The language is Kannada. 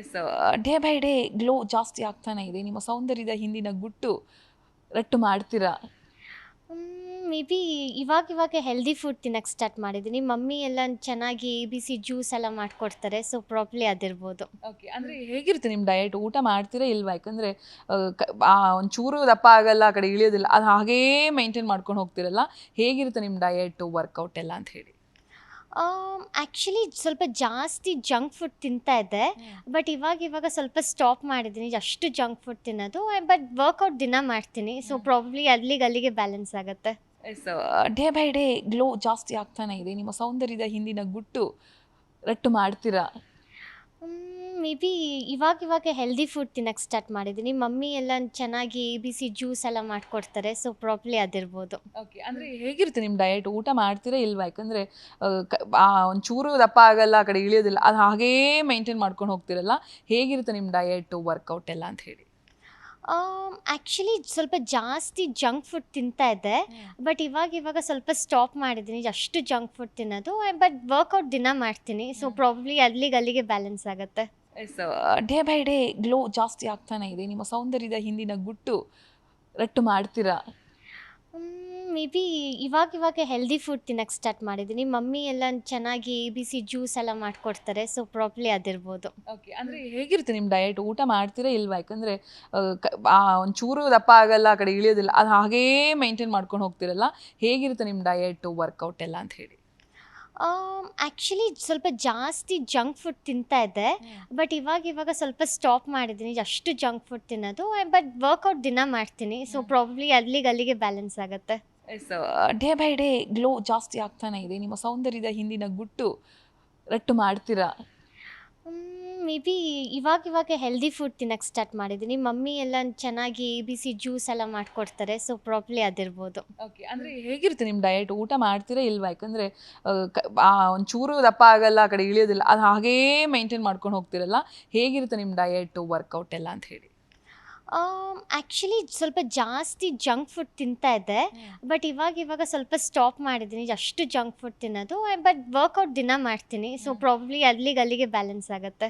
As day by day glow ಜಾಸ್ತಿ ಆಗ್ತಾನೆ ಇದೆ. ನಿಮ್ಮ ಸೌಂದರ್ಯದ ಹಿಂದಿನ ಗುಟ್ಟು ರಟ್ಟು ಮಾಡ್ತೀರಾ? ಮೇ ಬಿ ಇವಾಗ ಇವಾಗ ಹೆಲ್ದಿ ಫುಡ್ ತಿನ್ನಕ್ಕೆ ಸ್ಟಾರ್ಟ್ ಮಾಡಿದ್ದೀನಿ. ಮಮ್ಮಿ ಎಲ್ಲ ಚೆನ್ನಾಗಿ ಎ ಬಿ ಸಿ ಜ್ಯೂಸ್ ಎಲ್ಲ ಮಾಡಿಕೊಡ್ತಾರೆ ಸೊ ಪ್ರಾಬ್ಲಿ ಅದಿರ್ಬೋದು. ಓಕೆ ಅಂದರೆ ಹೇಗಿರುತ್ತೆ ನಿಮ್ಮ ಡಯಟ್ ಊಟ ಮಾಡ್ತೀರಾ ಇಲ್ವಾ? ಯಾಕಂದರೆ ಒಂಚೂರು ದಪ್ಪ ಆಗಲ್ಲ ಆ ಕಡೆ ಇಳಿಯೋದಿಲ್ಲ ಅದು ಹಾಗೇ ಮೈಂಟೈನ್ ಮಾಡ್ಕೊಂಡು ಹೋಗ್ತಿರಲ್ಲ? ಹೇಗಿರುತ್ತೆ ನಿಮ್ಮ ಡಯಟು ವರ್ಕೌಟ್ ಎಲ್ಲ ಅಂತ ಹೇಳಿ. ಆ್ಯಕ್ಚುಲಿ ಸ್ವಲ್ಪ ಜಾಸ್ತಿ ಜಂಕ್ ಫುಡ್ ತಿಂತಾ ಇದ್ದೆ. ಬಟ್ ಇವಾಗ ಇವಾಗ ಸ್ವಲ್ಪ ಸ್ಟಾಪ್ ಮಾಡಿದ್ದೀನಿ ಅಷ್ಟು ಜಂಕ್ ಫುಡ್ ತಿನ್ನೋದು. ಬಟ್ ವರ್ಕೌಟ್ ದಿನ ಮಾಡ್ತೀನಿ. ಸೊ ಪ್ರಾಬ್ಲಿ ಅಲ್ಲಿಗೆ ಅಲ್ಲಿಗೆ ಬ್ಯಾಲೆನ್ಸ್ ಆಗುತ್ತೆ. So day by day glow ಜಾಸ್ತಿ ಆಗ್ತಾನೆ ಇದೆ. ನಿಮ್ಮ ಸೌಂದರ್ಯದ ಹಿಂದಿನ ಗುಟ್ಟು ರಟ್ಟು ಮಾಡ್ತೀರಾ? ಮೇ ಬಿ ಇವಾಗ ಇವಾಗ ಹೆಲ್ದಿ ಫುಡ್ ತಿನ್ನಕ್ಕೆ ಸ್ಟಾರ್ಟ್ ಮಾಡಿದ್ದೀನಿ. ಮಮ್ಮಿ ಎಲ್ಲ ಚೆನ್ನಾಗಿ ಎ ಬಿ ಸಿ ಜ್ಯೂಸ್ ಎಲ್ಲ ಮಾಡಿಕೊಡ್ತಾರೆ ಸೊ ಪ್ರಾಪರ್ಲಿ ಅದಿರ್ಬೋದು. ಓಕೆ ಅಂದರೆ ಹೇಗಿರುತ್ತೆ ನಿಮ್ಮ ಡಯಟ್ ಊಟ ಮಾಡ್ತೀರಾ ಇಲ್ವಾ? ಯಾಕಂದರೆ ಒಂಚೂರು ದಪ್ಪ ಆಗಲ್ಲ ಆ ಕಡೆ ಇಳಿಯೋದಿಲ್ಲ ಅದು ಹಾಗೇ ಮೈಂಟೈನ್ ಮಾಡ್ಕೊಂಡು ಹೋಗ್ತಿರಲ್ಲ? ಹೇಗಿರುತ್ತೆ ನಿಮ್ಮ ಡಯಟು ವರ್ಕೌಟ್ ಎಲ್ಲ ಅಂತ ಹೇಳಿ? ಆ್ಯಕ್ಚುಲಿ ಸ್ವಲ್ಪ ಜಾಸ್ತಿ ಜಂಕ್ ಫುಡ್ ತಿಂತಾ ಇದ್ದೆ. ಬಟ್ ಇವಾಗ ಇವಾಗ ಸ್ವಲ್ಪ ಸ್ಟಾಪ್ ಮಾಡಿದ್ದೀನಿ. ಅಷ್ಟು ಜಂಕ್ ಫುಡ್ ತಿನ್ನೋದು ಬಟ್ ವರ್ಕೌಟ್ ದಿನ ಮಾಡ್ತೀನಿ. ಸೊ ಪ್ರಾಬ್ಲಿ ಅಲ್ಲಿಗೆ ಅಲ್ಲಿಗೆ ಬ್ಯಾಲೆನ್ಸ್ ಆಗುತ್ತೆ. ಡೇ ಬೈ ಡೇ ಗ್ಲೋ ಜಾಸ್ತಿ ಆಗ್ತಾನೆ ಇದೆ. ನಿಮ್ಮ ಸೌಂದರ್ಯದ ಹಿಂದಿನ ಗುಟ್ಟು ರಟ್ಟು ಮಾಡ್ತೀರಾ? ಮೇ ಬಿ ಇವಾಗ ಇವಾಗ ಹೆಲ್ದಿ ಫುಡ್ ತಿನ್ನಕ್ಕೆ ಸ್ಟಾರ್ಟ್ ಮಾಡಿದ್ದೀನಿ. ಮಮ್ಮಿ ಎಲ್ಲ ಚೆನ್ನಾಗಿ ಬಿಸಿ ಬಿ ಸಿ ಜ್ಯೂಸ್ ಎಲ್ಲ ಮಾಡಿಕೊಡ್ತಾರೆ ಸೊ ಪ್ರಾಪ್ಲಿ ಅದಿರ್ಬೋದು. ಓಕೆ ಅಂದರೆ ಹೇಗಿರುತ್ತೆ ನಿಮ್ಮ ಡಯಟ್ ಊಟ ಮಾಡ್ತೀರಾ ಇಲ್ವಾ? ಯಾಕಂದರೆ ಒಂಚೂರು ದಪ್ಪ ಆಗಲ್ಲ ಆ ಕಡೆ ಇಳಿಯೋದಿಲ್ಲ ಅದು ಹಾಗೇ ಮೈಂಟೈನ್ ಮಾಡ್ಕೊಂಡು ಹೋಗ್ತಿರಲ್ಲ? ಹೇಗಿರುತ್ತೆ ನಿಮ್ಮ ಡಯಟು ವರ್ಕೌಟ್ ಎಲ್ಲ ಅಂತ ಹೇಳಿ. ಆ್ಯಕ್ಚುಲಿ ಸ್ವಲ್ಪ ಜಾಸ್ತಿ ಜಂಕ್ ಫುಡ್ ತಿಂತಾ ಇದ್ದೆ. ಬಟ್ ಇವಾಗ ಇವಾಗ ಸ್ವಲ್ಪ ಸ್ಟಾಪ್ ಮಾಡಿದ್ದೀನಿ. ಅಷ್ಟು ಜಂಕ್ ಫುಡ್ ತಿನ್ನೋದು. ಬಟ್ ವರ್ಕೌಟ್ ದಿನ ಮಾಡ್ತೀನಿ. ಸೊ ಪ್ರಾಬ್ಲಿ ಅಲ್ಲಿಗೆ ಅಲ್ಲಿಗೆ ಬ್ಯಾಲೆನ್ಸ್ ಆಗುತ್ತೆ. So day by day glow ಜಾಸ್ತಿ ಆಗ್ತಾನೆ ಇದೆ. ನಿಮ್ಮ ಸೌಂದರ್ಯದ ಹಿಂದಿನ ಗುಟ್ಟು ರಟ್ಟು ಮಾಡ್ತೀರಾ? ಮೇ ಬಿ ಇವಾಗ ಇವಾಗ ಹೆಲ್ದಿ ಫುಡ್ ತಿನ್ನಕ್ಕೆ ಸ್ಟಾರ್ಟ್ ಮಾಡಿದ್ದೀನಿ ಮಮ್ಮಿ ಎಲ್ಲ ಚೆನ್ನಾಗಿ ಎ ಬಿ ಸಿ ಜ್ಯೂಸ್ ಎಲ್ಲ ಮಾಡಿಕೊಡ್ತಾರೆ ಸೊ ಪ್ರಾಪರ್ಲಿ ಅದಿರ್ಬೋದು. ಓಕೆ ಅಂದರೆ ಹೇಗಿರುತ್ತೆ ನಿಮ್ಮ ಡಯಟ್ ಊಟ ಮಾಡ್ತೀರಾ ಇಲ್ವಾ? ಯಾಕಂದರೆ ಒಂಚೂರು ದಪ್ಪ ಆಗಲ್ಲ ಆ ಕಡೆ ಇಳಿಯೋದಿಲ್ಲ ಅದು ಹಾಗೇ ಮೈಂಟೈನ್ ಮಾಡ್ಕೊಂಡು ಹೋಗ್ತಿರಲ್ಲ? ಹೇಗಿರುತ್ತೆ ನಿಮ್ಮ ಡಯಟು ವರ್ಕೌಟ್ ಎಲ್ಲ ಅಂತ ಹೇಳಿ? ಆ್ಯಕ್ಚುಲಿ ಸ್ವಲ್ಪ ಜಾಸ್ತಿ ಜಂಕ್ ಫುಡ್ ತಿಂತಾ ಇದ್ದೆ. ಬಟ್ ಇವಾಗ ಇವಾಗ ಸ್ವಲ್ಪ ಸ್ಟಾಪ್ ಮಾಡಿದ್ದೀನಿ ಅಷ್ಟು ಜಂಕ್ ಫುಡ್ ತಿನ್ನೋದು ಬಟ್ ವರ್ಕೌಟ್ ದಿನ ಮಾಡ್ತೀನಿ. ಸೊ ಪ್ರಾಬ್ಲಿ ಅಲ್ಲಿಗೆ ಅಲ್ಲಿಗೆ ಬ್ಯಾಲೆನ್ಸ್ ಆಗುತ್ತೆ.